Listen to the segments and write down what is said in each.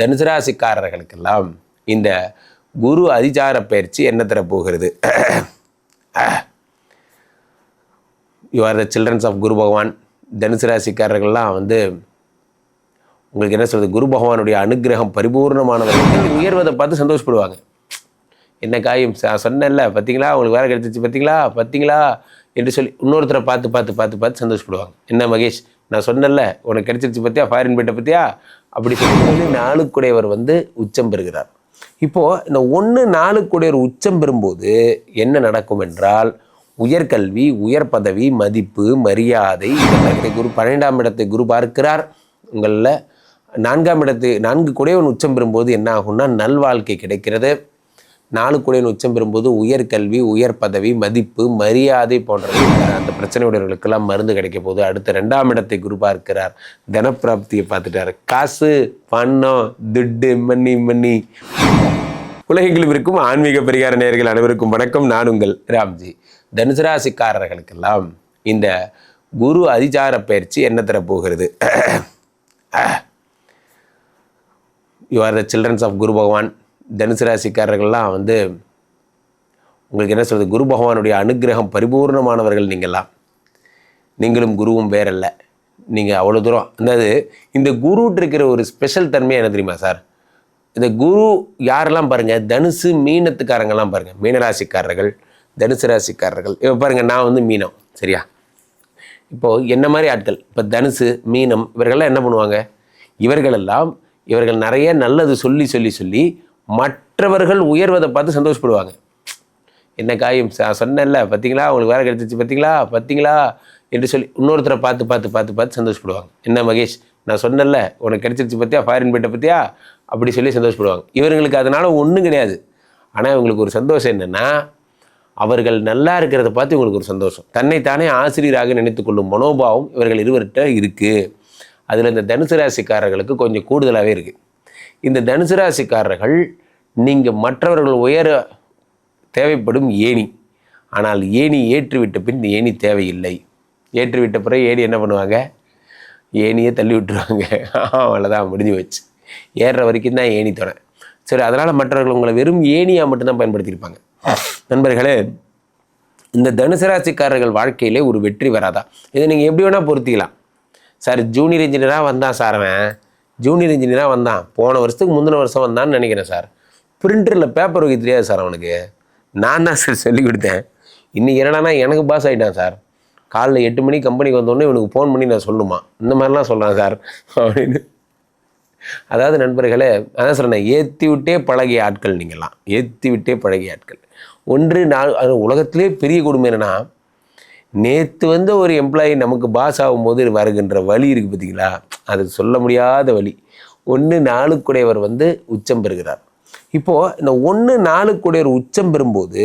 தனுசு ராசிக்காரர்களுக்கெல்லாம் இந்த குரு அதிசார பயிற்சி என்ன தரப்போகிறது? You are the childrens of Guru Bhagavan தனுசு ராசிக்காரர்கள்லாம் வந்து உங்களுக்கு என்ன சொல்கிறது குரு பகவானுடைய அனுகிரகம் பரிபூர்ணமானவர்கள். உயர்வதை பார்த்து சந்தோஷப்படுவாங்க. என்ன காயும்? சொன்னேன்ல பார்த்தீங்களா உங்களுக்கு வேலை கிடைச்சிச்சு பார்த்தீங்களா பார்த்தீங்களா என்று சொல்லி இன்னொருத்தரை பார்த்து பார்த்து பார்த்து பார்த்து சந்தோஷப்படுவாங்க. என்ன மகேஷ்? நான் சொன்னேன்ல உனக்கு கிடைச்சிருச்சு பார்த்தியா ஃபாரின் போயிட்ட பார்த்தியா அப்படி சொல்லி நாளுக்குடையவர் வந்து உச்சம் பெறுகிறார். இப்போது இந்த ஒன்று நாளுக்குடையவர் உச்சம் பெறும்போது என்ன நடக்கும் என்றால் உயர்கல்வி உயர் பதவி மதிப்பு மரியாதை இடத்தை குரு பன்னெண்டாம் இடத்தை குரு பார்க்கிறார். உங்களில் நான்காம் இடத்து நான்கு குடையவன் உச்சம் பெறும்போது என்ன ஆகும்னா நல்வாழ்க்கை கிடைக்கிறது. நாலு குடையன் உச்சம் பெறும்போது உயர்கல்வி உயர் பதவி மதிப்பு மரியாதை போன்றவை பிரச்சனையுடையவர்களுக்கெல்லாம் மருந்து கிடைக்க போகுது. அடுத்த ரெண்டாம் இடத்தை குரு பார்க்கிறார். தனப்பிராப்தியை பார்த்துட்டாரு. காசு பணம் துட்டு மன்னி மன்னி உலகெங்கிலும் இருக்கும் ஆன்மீக பரிகார நேயர்கள் அனைவருக்கும் வணக்கம். நான் உங்கள் ராம்ஜி. தனுசராசிக்காரர்களுக்கெல்லாம் இந்த குரு அதிசார பயிற்சி என்ன தரப்போகிறது? You are the childrens of Guru Bhagavan தனுசு ராசிக்காரர்கள்லாம் வந்து உங்களுக்கு என்ன சொல்கிறது குரு பகவானுடைய அனுகிரகம் பரிபூர்ணமானவர்கள் நீங்கள்லாம். நீங்களும் குருவும் வேறல்ல. நீங்கள் அவ்வளோ தூரம் அதாவது இந்த குருட்டு இருக்கிற ஒரு ஸ்பெஷல் தன்மை என்ன தெரியுமா சார்? இந்த குரு யாரெல்லாம் பாருங்கள் தனுசு மீனத்துக்காரங்கெல்லாம் பாருங்கள் மீனராசிக்காரர்கள் தனுசு ராசிக்காரர்கள். இப்போ பாருங்கள் நான் வந்து மீனம் சரியா? இப்போது என்ன மாதிரி ஆட்கள்? இப்போ தனுசு மீனம் இவர்கள்லாம் என்ன பண்ணுவாங்க? இவர்களெல்லாம் இவர்கள் நிறைய நல்லது சொல்லி சொல்லி சொல்லி மற்றவர்கள் உயர்வதை பார்த்து சந்தோஷப்படுவாங்க. என்ன காயும்? சொன்னேன்ல பார்த்தீங்களா உங்களுக்கு வேலை கிடைச்சிச்சு பார்த்தீங்களா பார்த்தீங்களா என்று சொல்லி இன்னொருத்தரை பார்த்து பார்த்து பார்த்து பார்த்து சந்தோஷப்படுவாங்க. என்ன மகேஷ் நான் சொன்னேன்ல உனக்கு கிடைச்சிருச்சு பார்த்தியா ஃபாரின் போயிட்ட பார்த்தியா அப்படி சொல்லி சந்தோஷப்படுவாங்க. இவர்களுக்கு அதனால் ஒன்றும் கிடையாது. ஆனால் இவங்களுக்கு ஒரு சந்தோஷம் என்னென்னா அவர்கள் நல்லா இருக்கிறத பார்த்து இவங்களுக்கு ஒரு சந்தோஷம். தன்னைத்தானே ஆசிரியராக நினைத்து கொள்ளும் மனோபாவம் இவர்கள் இருவர்கிட்ட இருக்குது அதில் இந்த தனுசு ராசிக்காரர்களுக்கு கொஞ்சம் கூடுதலாகவே இருக்குது இந்த தனுசு ராசிக்காரர்கள் நீங்கள் மற்றவர்கள் உயர தேவைப்படும் ஏணி. ஆனால் ஏணி ஏற்றிவிட்ட பின் ஏணி தேவையில்லை. ஏற்றிவிட்ட பிறகு ஏணி என்ன பண்ணுவாங்க? ஏணியை தள்ளி விட்டுருவாங்க. அவ்வளோதான் முடிஞ்சு வச்சு ஏறுற வரைக்கும் தான் ஏணி துணை சரி அதனால் மற்றவர்கள் உங்களை வெறும் ஏணியாக மட்டும்தான் பயன்படுத்தியிருப்பாங்க. நண்பர்களே இந்த தனுசு ராசிக்காரர்கள் வாழ்க்கையிலே ஒரு வெற்றி வராதா? இதை நீங்கள் எப்படி வேணால் பொருத்திக்கலாம். சார் ஜூனியர் இன்ஜினியராக வந்தான் சார் அவன். ஜூனியர் இன்ஜினியராக வந்தான். போன வருஷத்துக்கு முந்தின வருஷம் வந்தான்னு நினைக்கிறேன் சார். பிரிண்டரில் பேப்பர் வைக்க தெரியாது சார் அவனுக்கு. நான் தான் சார் சொல்லி கொடுத்தேன். இன்றைக்கி என்னடானா எனக்கு பாஸ் ஆகிட்டான் சார். காலைல எட்டு மணிக்கு கம்பெனிக்கு வந்தோடனே இவனுக்கு ஃபோன் பண்ணி நான் சொல்லணுமா? இந்த மாதிரிலாம் சொல்கிறேன் சார் அப்படின்னு. அதாவது நண்பர்களே அதான் சொன்னேன் ஏற்றி விட்டே பழகிய ஆட்கள் நீங்கள்லாம். ஏற்றி விட்டே பழகிய ஆட்கள். ஒன்று நாள் அது உலகத்திலே பெரிய கொடுமை என்னன்னா நேற்று வந்து ஒரு எம்ப்ளாயி நமக்கு பாஸ் ஆகும்போது வருகின்ற வழி இருக்குது பார்த்தீங்களா அது சொல்ல முடியாத வழி. ஒன்று நாளுக்குடையவர் வந்து உச்சம் பெறுகிறார். இப்போது இந்த ஒன்று நாளுக்குடையவர் உச்சம் பெறும்போது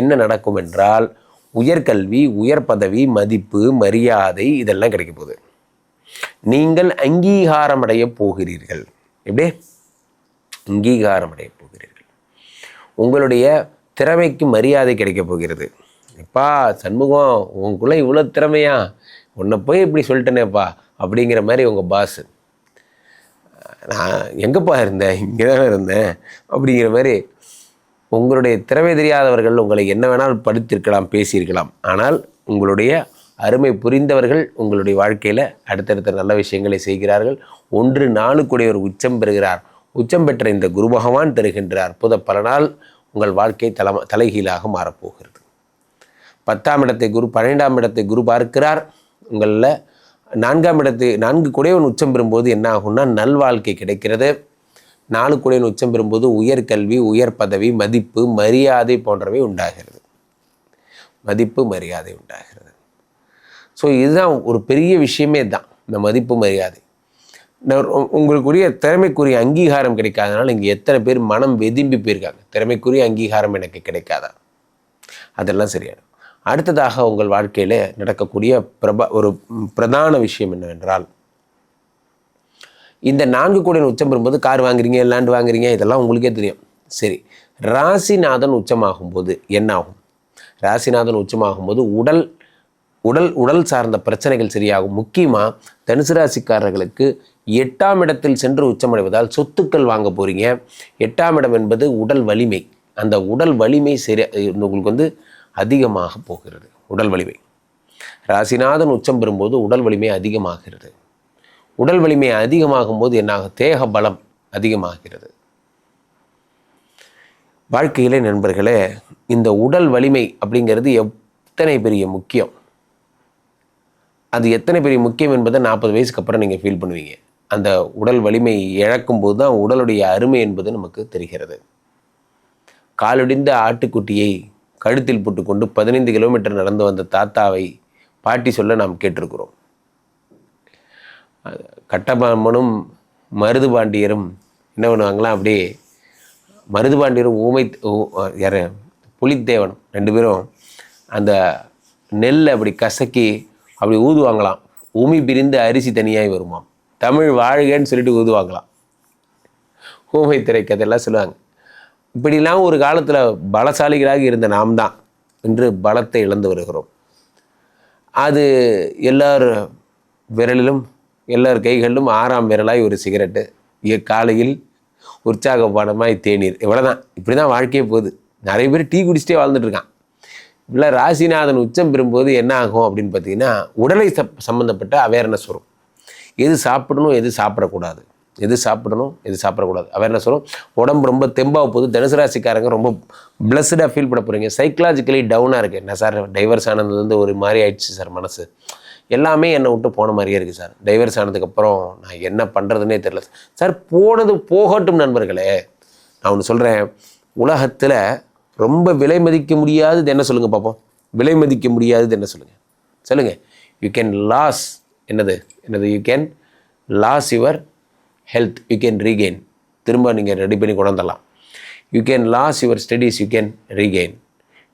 என்ன நடக்கும் என்றால் உயர்கல்வி உயர் பதவி மதிப்பு மரியாதை இதெல்லாம் கிடைக்க போகுது. நீங்கள் அங்கீகாரம் அடைய போகிறீர்கள். எப்படி? அங்கீகாரம் அடைய போகிறீர்கள். உங்களுடைய திறமைக்கு மரியாதை கிடைக்க போகிறது. எப்பா சண்முகம் உங்களுக்குள்ள இவ்வளோ திறமையா? உன்னை போய் இப்படி சொல்லிட்டேனேப்பா அப்படிங்கிற மாதிரி உங்கள் பாஸ் நான் எங்கேப்பா இருந்தேன்? இங்கே தானே இருந்தேன்? அப்படிங்கிற மாதிரி உங்களுடைய திறமை தெரியாதவர்கள் உங்களை என்ன வேணாலும் படித்திருக்கலாம் பேசியிருக்கலாம். ஆனால் உங்களுடைய அருமை புரிந்தவர்கள் உங்களுடைய வாழ்க்கையில் அடுத்தடுத்த நல்ல விஷயங்களை செய்கிறார்கள். ஒன்று நாளுக்குடையவர் உச்சம் பெறுகிறார். உச்சம் பெற்ற இந்த குரு பகவான் புதை பல நாள் உங்கள் வாழ்க்கை தலம தலைகீழாக மாறப்போகிறது. பத்தாம் இடத்தை குரு பன்னெண்டாம் இடத்தை குரு பார்க்கிறார். உங்களில் நான்காம் இடத்தை நான்கு குடையவன் உச்சம் பெறும்போது என்ன ஆகும்னா நல்வாழ்க்கை கிடைக்கிறது. நாலு குடையவன் உச்சம் பெறும்போது உயர்கல்வி உயர் பதவி மதிப்பு மரியாதை போன்றவை உண்டாகிறது. மதிப்பு மரியாதை உண்டாகிறது. ஸோ இதுதான் ஒரு பெரிய விஷயமே தான் இந்த மதிப்பு மரியாதை. உங்களுக்குரிய திறமைக்குரிய அங்கீகாரம் கிடைக்காதனால இங்கே எத்தனை பேர் மனம் வெதும்பி போயிருக்காங்க. திறமைக்குரிய அங்கீகாரம் எனக்கு கிடைக்காதா? அதெல்லாம் சரியாயிடும். அடுத்ததாக உங்கள் வாழ்க்கையில் நடக்கக்கூடிய பிரப ஒரு பிரதான விஷயம் என்னவென்றால் இந்த நான்கு கோடியின் உச்சம் பெறும்போது கார் வாங்குறீங்க லேண்ட் வாங்குறீங்க இதெல்லாம் உங்களுக்கே தெரியும். சரி ராசிநாதன் உச்சமாகும்போது என்ன ஆகும் ராசிநாதன் உச்சமாகும்போது உடல் உடல் உடல் சார்ந்த பிரச்சனைகள் சரியாகும். முக்கியமாக தனுசு ராசிக்காரர்களுக்கு எட்டாம் இடத்தில் சென்று உச்சமடைவதால் சொத்துக்கள் வாங்க போகிறீங்க எட்டாம் இடம் என்பது உடல் வலிமை. அந்த உடல் வலிமை சரி உங்களுக்கு வந்து அதிகமாக போகிறது. உடல் வலிமை. ராசிநாதன் உச்சம் பெறும்போது உடல் வலிமை அதிகமாகிறது. உடல் வலிமை அதிகமாகும் போது என்னாகும் தேக பலம் அதிகமாகிறது. வாழ்க்கையிலே நண்பர்களே இந்த உடல் வலிமை அப்படிங்கிறது எத்தனை பெரிய முக்கியம்? அது எத்தனை பெரிய முக்கியம் என்பதை நாற்பது வயசுக்கு அப்புறம் நீங்கள் ஃபீல் பண்ணுவீங்க. அந்த உடல் வலிமை இழக்கும் போது தான் உடலுடைய அருமை என்பது நமக்கு தெரிகிறது. காலொடிந்த ஆட்டுக்குட்டியை கழுத்தில் போட்டுக்கொண்டு பதினைந்து கிலோமீட்டர் நடந்து வந்த தாத்தாவை பாட்டி சொல்ல நாம் கேட்டிருக்கிறோம். கட்டபொம்மனும் மருதுபாண்டியரும் என்ன பண்ணுவாங்களாம் அப்படியே மருதுபாண்டியரும் ஊமை யார் புலித்தேவனும் ரெண்டு பேரும் அந்த நெல்லை அப்படி கசக்கி அப்படி ஊதுவாங்களாம். உமி பிரிந்து அரிசி தனியாகி வருமாம். தமிழ் வாழ்கன்னு சொல்லிட்டு ஊதுவாங்களாம். ஊமை திரைக்கதையெல்லாம் சொல்லுவாங்க. இப்படிலாம் ஒரு காலத்தில் பலசாலிகளாக இருந்த நாம் தான் இன்று பலத்தை இழந்து வருகிறோம். அது எல்லார் விரலிலும் எல்லார் கைகளிலும் ஆறாம் விரலாய் ஒரு சிகரெட்டு. காலையில் உற்சாகப்பாடமாய் தேநீர். இவ்வளோதான் இப்படி தான் வாழ்க்கையே போகுது. நிறைய பேர் டீ குடிச்சிட்டே வாழ்ந்துட்டுருக்கான் இப்படிலாம் இல்லை ராசிநாதன் உச்சம் பெறும்போது என்ன ஆகும் அப்படின்னு பார்த்தீங்கன்னா உடலை ச சம்மந்தப்பட்ட அவேர்னஸ் வரும். எது சாப்பிடணும் எது சாப்பிடக்கூடாது. எது சாப்பிடணும் எது சாப்பிடக்கூடாது. அவேர்னஸ் வரும். உடம்பு ரொம்ப தெம்பாக போகுது. தனுசு ராசிக்காரங்க ரொம்ப பிளஸ்டாக ஃபீல் பண்ண போகிறீங்க சைக்கலாஜிக்கலி டவுனாக இருக்குது என்ன சார் டைவர்ஸ் ஆனது வந்து ஒரு மாதிரி ஆயிடுச்சு சார் மனசு. எல்லாமே என்னை விட்டு போன மாதிரியே இருக்குது சார். டைவர்ஸ் ஆனதுக்கப்புறம் நான் என்ன பண்ணுறதுனே தெரில சார் போனது போகட்டும் நண்பர்களே. நான் ஒன்று சொல்கிறேன் உலகத்தில் ரொம்ப விலை மதிக்க முடியாதது என்ன சொல்லுங்கள் பார்ப்போம் விலை மதிக்க முடியாதது என்ன சொல்லுங்கள் சொல்லுங்கள் யூ கேன் லாஸ் என்னது? என்னது you can lose your health you can regain திரும்ப நீங்கள் ரெடி பண்ணி கொண்டாந்துடலாம் you can lose your studies you can regain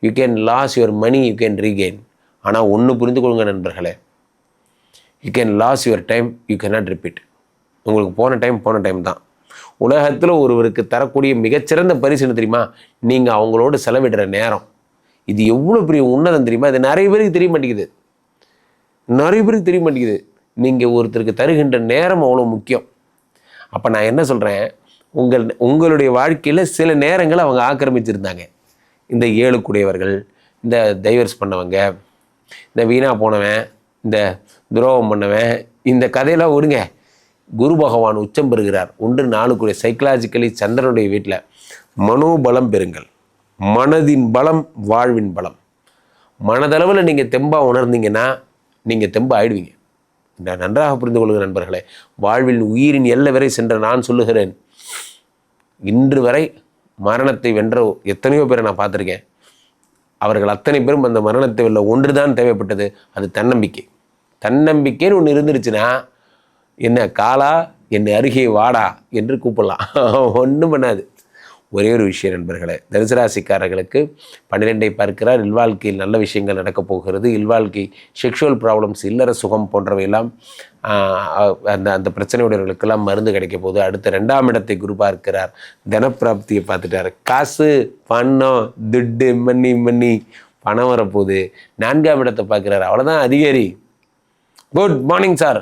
you can lose your money you can regain ஆனால் ஒன்று புரிந்து கொள்ளுங்க நண்பர்களே. You can lose your time you cannot repeat உங்களுக்கு போன டைம் போன டைம் தான். உலகத்தில் ஒருவருக்கு தரக்கூடிய மிகச்சிறந்த பரிசு என்ன தெரியுமா? நீங்கள் அவங்களோட செலவிடுற நேரம். இது எவ்வளோ பெரிய உன்னதம் தெரியுமா? இது நிறைய பேருக்கு தெரிய மாட்டேங்குது. நிறைய பேருக்கு தெரிய மாட்டேங்குது. நீங்கள் ஒருத்தருக்கு தருகின்ற நேரம் அவ்வளோ முக்கியம். அப்போ நான் என்ன சொல்கிறேன் உங்கள் உங்களுடைய வாழ்க்கையில் சில நேரங்கள் அவங்க ஆக்கிரமிச்சிருந்தாங்க. இந்த ஏழுக்குடையவர்கள் இந்த டைவர்ஸ் பண்ணவங்க இந்த வீணாக போனவன் இந்த துரோகம் பண்ணவன். இந்த கதையெல்லாம் விடுங்க. குரு பகவான் உச்சம் பெறுகிறார். ஒன்று நாளுக்குரிய சைக்கலாஜிக்கலி சந்திரனுடைய வீட்டில் மனோபலம் பெறுங்கள். மனதின் பலம் வாழ்வின் பலம். மனதளவில் நீங்கள் தெம்பாக உணர்ந்தீங்கன்னா நீங்கள் தெம்பா ஆயிடுவீங்க. நான் நன்றாக புரிந்து கொள்கிற நண்பர்களே. வாழ்வில் உயிரின் எல்லை வரை சென்ற நான் சொல்லுகிறேன். இன்று வரை மரணத்தை வென்ற எத்தனையோ பேரை நான் பார்த்துருக்கேன். அவர்கள் அத்தனை பேரும் அந்த மரணத்தை வெல்ல ஒன்று தான் தேவைப்பட்டது. அது தன்னம்பிக்கை. தன்னம்பிக்கைன்னு ஒன்று இருந்துருச்சுன்னா என்ன காலா? என் அருகே வாடா? என்று கூப்பிடலாம். ஒன்றும் பண்ணாது. ஒரே ஒரு விஷயம் நண்பர்களே தனுசராசிக்காரர்களுக்கு பன்னிரெண்டை பார்க்கிறார். இல்வாழ்க்கையில் நல்ல விஷயங்கள் நடக்கப் போகிறது. இல்வாழ்க்கை செக்ஷுவல் ப்ராப்ளம்ஸ் இல்லற சுகம் போன்றவையெல்லாம் அந்த அந்த பிரச்சனையுடையவர்களுக்கெல்லாம் மருந்து கிடைக்க போகுது. அடுத்த ரெண்டாம் இடத்தை குரு பார்க்கிறார். தனப்பிராப்தியை பார்த்துட்டார். காசு பணம் துட்டு மண்ணி மண்ணி பணம் வரப்போகுது. நான்காம் இடத்தை பார்க்குறாரு. அவ்வளோதான் அதிகாரி. குட் மார்னிங் சார்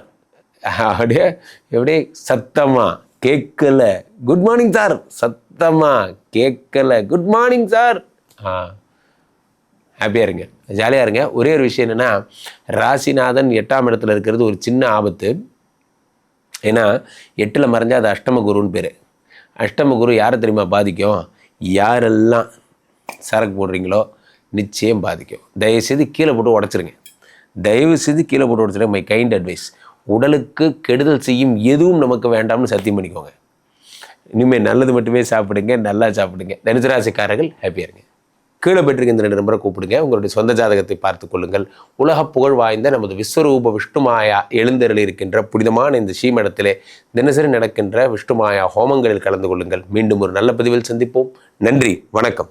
அப்படியே எப்படியே சத்தமாக கேட்கல. குட் மார்னிங் சார் சத்தமாக கேட்கல. குட் மார்னிங் சார் ஆ ஹாப்பியாக இருங்க. ஜாலியாக இருங்க. ஒரே ஒரு விஷயம் என்னென்னா ராசிநாதன் எட்டாம் இடத்துல இருக்கிறது ஒரு சின்ன ஆபத்து. ஏன்னா எட்டில் மறைஞ்சால் அது அஷ்டம குருன்னு பேர். அஷ்டம குரு யாரை தெரியுமா பாதிக்கும்? யாரெல்லாம் சரக்கு போடுறீங்களோ நிச்சயம் பாதிக்கும். தயவுசெய்து கீழே போட்டு உடச்சிருங்க. தயவு செய்து கீழே போட்டு ஒருத்தர் மை கைண்ட் அட்வைஸ் உடலுக்கு கெடுதல் செய்யும் எதுவும் நமக்கு வேண்டாம்னு சத்தியம் பண்ணிக்கோங்க. இனிமேல் நல்லது மட்டுமே சாப்பிடுங்க நல்லா சாப்பிடுங்க. தனுசுராசிக்காரர்கள் ஹாப்பியாக இருங்க. கீழே பெற்றிருக்க இந்த ரெண்டு நம்பரை கூப்பிடுங்க. உங்களுடைய சொந்த ஜாதகத்தை பார்த்து கொள்ளுங்கள். உலக புகழ் வாய்ந்த நமது விஸ்வரூப விஷ்ணுமாயா எழுந்தருள் இருக்கின்ற புனிதமான இந்த ஸ்ரீமடத்திலே தினசரி நடக்கின்ற விஷ்ணுமாயா ஹோமங்களில் கலந்து கொள்ளுங்கள். மீண்டும் ஒரு நல்ல பதிவில் சந்திப்போம். நன்றி வணக்கம்.